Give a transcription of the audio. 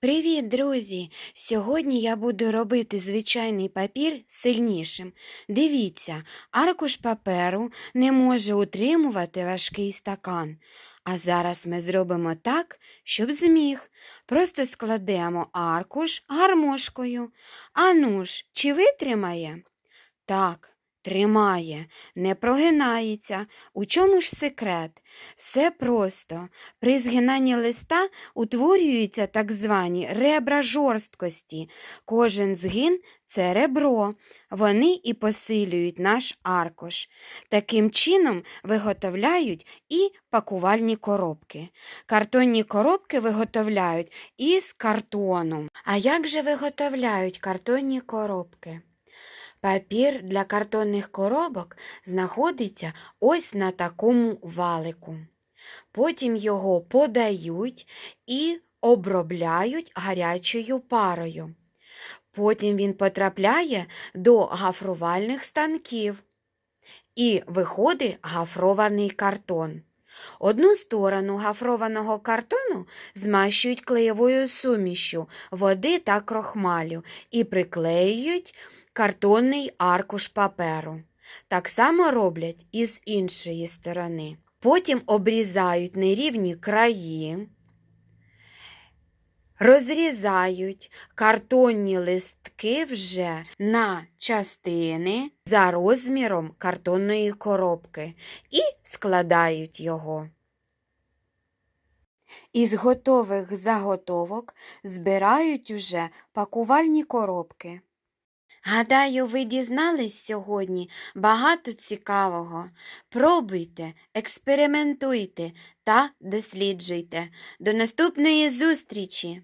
Привіт, друзі! Сьогодні я буду робити звичайний папір сильнішим. Дивіться, аркуш паперу не може утримувати важкий стакан. А зараз ми зробимо так, щоб зміг. Просто складемо аркуш гармошкою. Ану ж, чи витримає? Так, тримає, не прогинається. У чому ж секрет? Все просто. При згинанні листа утворюються так звані ребра жорсткості. Кожен згин це ребро. Вони і посилюють наш аркуш. Таким чином виготовляють і пакувальні коробки. Картонні коробки виготовляють із картону. А як же виготовляють картонні коробки? Папір для картонних коробок знаходиться ось на такому валику. Потім його подають і обробляють гарячою парою. Потім він потрапляє до гафрувальних станків і виходить гафрований картон. Одну сторону гафрованого картону змащують клеєвою сумішю води та крохмалю і приклеюють картонний аркуш паперу. Так само роблять і з іншої сторони. Потім обрізають нерівні краї, розрізають картонні листки вже на частини за розміром картонної коробки і складають його. Із готових заготовок збирають уже пакувальні коробки. Гадаю, ви дізнались сьогодні багато цікавого. Пробуйте, експериментуйте та досліджуйте. До наступної зустрічі!